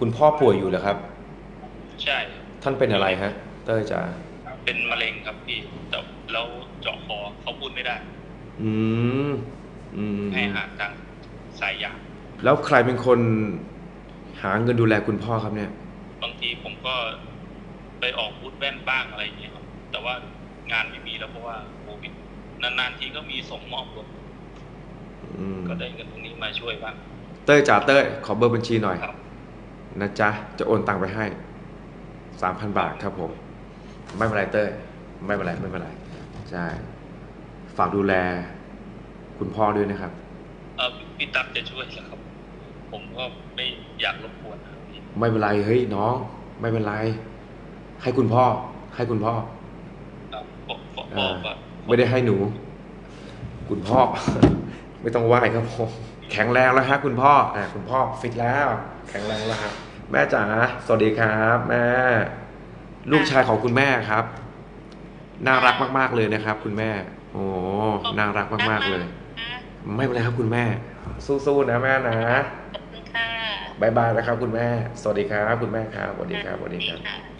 คุณพ่อป่วยอยู่เหรอครับ ใช่ ท่านเป็นอะไรฮะ เต้ยจ๋าเป็นมะเร็งครับพี่แต่แล้วเจาะคอเขาพูดไม่ได้ อืม อืมให้อาหารทางสายยางแล้วใครเป็นคนหาเงินดูแลคุณพ่อครับเนี่ย บางทีผมก็ไปออกบูธแว่นบ้างอะไรอย่างเงี้ยครับ แต่ว่างานไม่มีแล้วเพราะว่าโควิดนานๆทีก็มีส่งมอบรถอืมก็ได้เงินตรงนี้มาช่วยบ้าง เต้ยจ๋าเต้ยขอเบอร์บัญชีหน่อยครับ นะจ๊ะ จะโอนตังไปให้สามพันบาทครับผม ไม่เป็นไรเต้ยไม่เป็นไรไม่เป็นไรใช่ฝากดูแล คุณพ่อด้วยนะครับ เออพี่ตั๊กจะช่วยเหรอครับ ผมก็ไม่อยากรบกวนนะครับพี่ไม่เป็นไรเฮ้ยน้อง ไม่เป็นไร ให้คุณพ่อ ให้คุณพ่อครับบอกบอกอ่าบอกว่าไม่ได้ให้หนู คุณพ่อ ไม่ต้องไหว้ครับผมแข็งแรงแล้วฮะคุณพ่ออ่าคุณพ่อฟิตแล้ว แข็งแรงแล้วครับ แม่จ๋าสวัสดีครับ แม่ ลูกชายของคุณแม่ครับ น่ารักมาก ๆ เลยนะครับ คุณแม่ โอ้น่ารักมาก ๆ เลย ไม่เป็นไรครับคุณแม่ สู้ๆนะแม่นะขอบคุณค่ะบายบายนะครับ คุณแม่ สวัสดีครับ คุณแม่ครับสวัสดีครับสวัสดีครับค่ะ